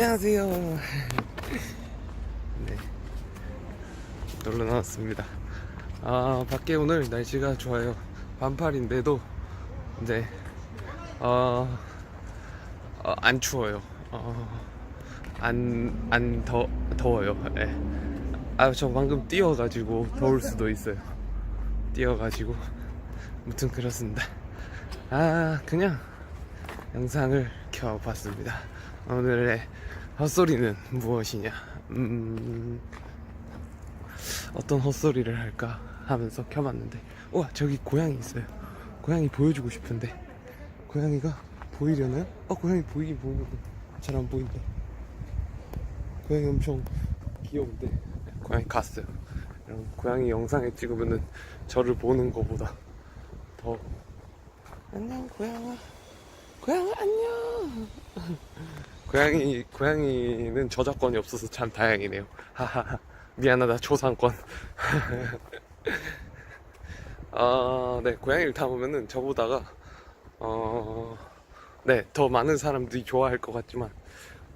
안녕하세요. 네. 놀러 나왔습니다. 아, 밖에 오늘 날씨가 좋아요. 반팔인데도, 이제, 어, 어, 안 추워요. 어, 안, 안 더, 더워요. 네. 아, 저 방금 뛰어가지고 더울 수도 있어요. 뛰어가지고. 무튼 그렇습니다. 아, 그냥 영상을 켜봤습니다. 오늘의 헛소리는 무엇이냐? 음, 어떤 헛소리를 할까 하면서 켜봤는데, 우와, 저기 고양이 있어요. 고양이 보여주고 싶은데, 고양이가 보이려나요? 어, 고양이 보이긴 보이는데, 잘 안 보인다. 고양이 엄청 귀여운데, 고양이 갔어요. 이런 고양이 영상에 찍으면은 저를 보는 것보다 더, 안녕, 고양아. 고양아, 안녕! 고양이 고양이는 저작권이 없어서 참 다행이네요. 하하 미안하다 초상권. 아네 고양이를 담으면은 저보다가 어네더 많은 사람들이 좋아할 것 같지만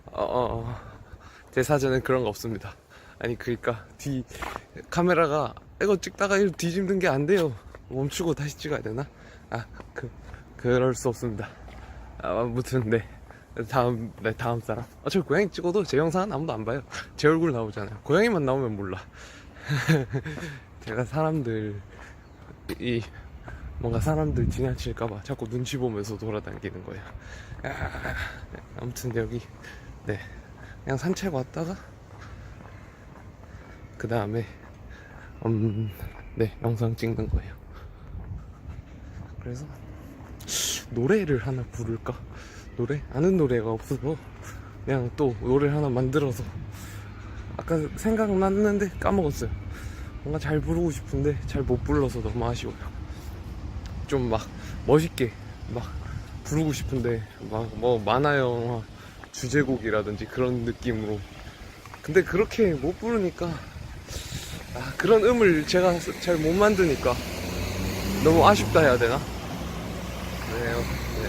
어, 어제 사전엔 그런 거 없습니다. 아니 그러니까 뒤 카메라가 이거 찍다가 이 뒤집는 게 안 돼요. 멈추고 다시 찍어야 되나? 아그 그럴 수 없습니다. 아무튼 네. 다음 내 다음 사람. 아, 어차피 고양이 찍어도 제 영상은 아무도 안 봐요. 제 얼굴 나오잖아요. 고양이만 나오면 몰라. 제가 사람들 이 뭔가 사람들 지나칠까봐 자꾸 눈치 보면서 돌아다니는 거예요. 아, 네, 아무튼 여기 네. 그냥 산책 왔다가 그 다음에 음, 네 영상 찍는 거예요. 그래서 노래를 하나 부를까? 노래? 아는 노래가 없어서 그냥 또 노래를 하나 만들어서 아까 생각났는데 까먹었어요. 뭔가 잘 부르고 싶은데 잘 못 불러서 너무 아쉬워요. 좀 막 멋있게 막 부르고 싶은데 막 뭐 만화 영화 주제곡이라든지 그런 느낌으로 근데 그렇게 못 부르니까 아, 그런 음을 제가 잘 못 만드니까 너무 아쉽다 해야 되나? 그래요. 네.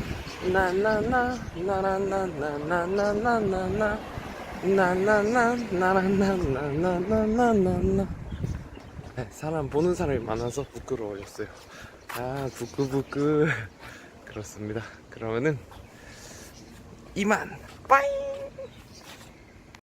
나나나나나나나나나나 나나나나나나나나나나 사람 보는 사람이 많아서 부끄러워졌어요 아 부끄부끄 그렇습니다 그러면은 이만 빠이